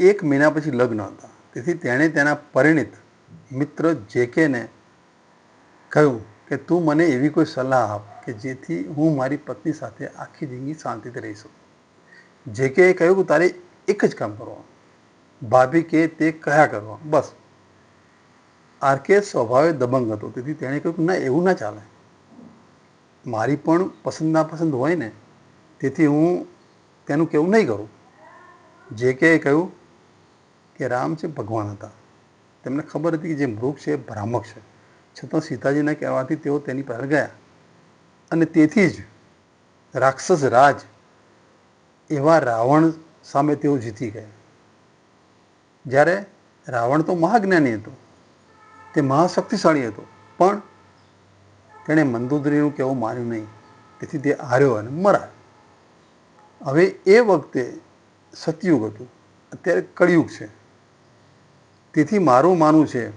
એક મહિના પછી લગ્ન હતા. તેથી તેણે તેના પરિણીત મિત્ર જેકેને કહ્યું કે, તું મને એવી કોઈ સલાહ આપ કે જેથી હું મારી પત્ની સાથે આખી જિંદગી શાંતિથી રહી શકું. જેકેએ કહ્યું કે, તારે એક જ કામ કરવાનું. ભાભી કે તે કયા કરવા? બસ. આરકે સ્વભાવે દબંગ હતો. તેથી તેણે કહ્યું કે, ના, એવું ના ચાલે. મારી પણ પસંદ નાપસંદ હોય ને, તેથી હું તેનું કેવું નહીં કરું. જે કે કહ્યું કે રામ છે, ભગવાન હતા. તેમને ખબર હતી કે જે મૃગ છે ભ્રામક છે. છતાં સીતાજીના કહેવાથી તેઓ તેની પર ગયા. અને તેથી જ રાક્ષસ રાજ એવા રાવણ સામે તેઓ જીતી ગયા. જ્યારે રાવણ તો મહાજ્ઞાની હતો. તે મહાશક્તિશાળી હતો. પણ તેણે મંદોદરીનું કહેવું માન્યું નહીં. તેથી તે હાર્યો અને મરાયો. હવે એ વખતે સતયુગ હતું. અત્યારે કળિયુગ છે. તેથી મારું માનવું છે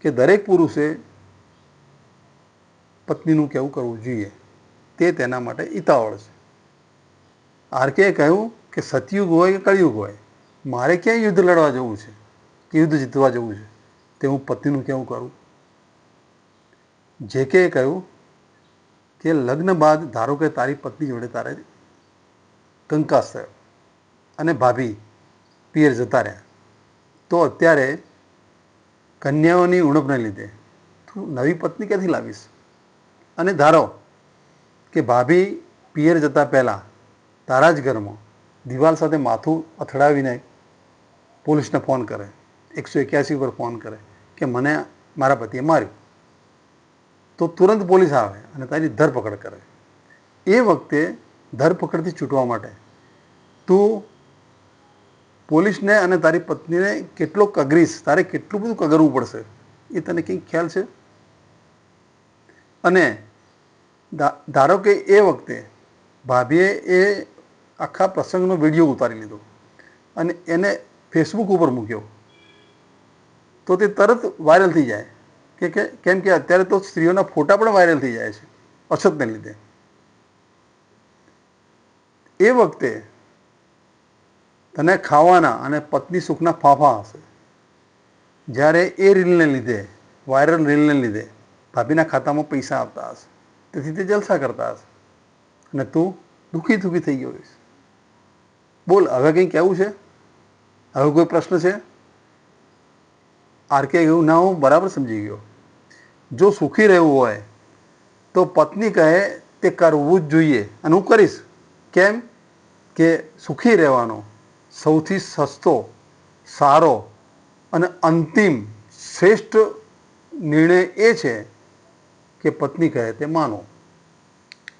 કે દરેક પુરુષે પત્નીનું કહેવું કરવું જોઈએ તે તેના માટે ઇતાવળ છે. આરકે કહ્યું કે સતયુગ હોય કે કળિયુગ હોય, મારે ક્યાં યુદ્ધ લડવા જવું છે? કે યુદ્ધ જીતવા જવું છે? તે હું પત્નીનું કેવું કરું? જે કે કહ્યું કે લગ્ન બાદ ધારો કે તારી પત્ની જોડે તારે કંકાસ થયો અને ભાભી પિયર જતા રહ્યા. તો અત્યારે કન્યાઓની ઉણપને લીધે તું નવી પત્ની ક્યાંથી લાવીશ? અને ધારો કે ભાભી પિયર જતા પહેલાં તારા જ ઘરમાં દિવાલ સાથે માથું અથડાવીને પોલીસને ફોન કરે, એકસો એક્યાસી પર ફોન કરે કે મને મારા પતિએ માર્યું. તો તુરંત પોલીસ આવે અને તારી ધરપકડ કરે. એ વખતે ધરપકડથી છૂટવા માટે તું પોલીસને અને તારી પત્નીને કેટલો કગરીશ તારે કેટલું બધું કગરવું પડશે? એ તને કંઈક ખ્યાલ છે? અને ધારો કે એ વખતે ભાભીએ એ આખા પ્રસંગનો વીડિયો ઉતારી લીધો અને એને ફેસબુક ઉપર મૂક્યો. તો તે તરત વાયરલ થઈ જાય. કે, કેમ કે અત્યારે તો સ્ત્રીઓના ફોટા પણ વાયરલ થઈ જાય છે અછતને લીધે. એ વખતે તને ખાવાના અને પત્ની સુખના ફાંફા હશે. જ્યારે એ રીલને લીધે, વાયરલ રીલને લીધે, ભાભીના ખાતામાં પૈસા આવતા હશે. તેથી તે જલસા કરતા હશે. અને તું દુઃખી દુઃખી થઈ ગયો હોઈશ. બોલ, હવે કંઈ કહેવું છે? હવે કોઈ પ્રશ્ન છે? આરકે એવું ના હું બરાબર સમજી ગયો. જો સુખી રહેવું હોય, તો પત્ની કહે, તે કરવું જ જોઈએ. અને હું કરીશ. કેમ? કે સુખી રહેવાનો સૌથી સસ્તો સારો અને અંતિમ શ્રેષ્ઠ નિર્ણય એ છે કે પત્ની કહે તે માનો.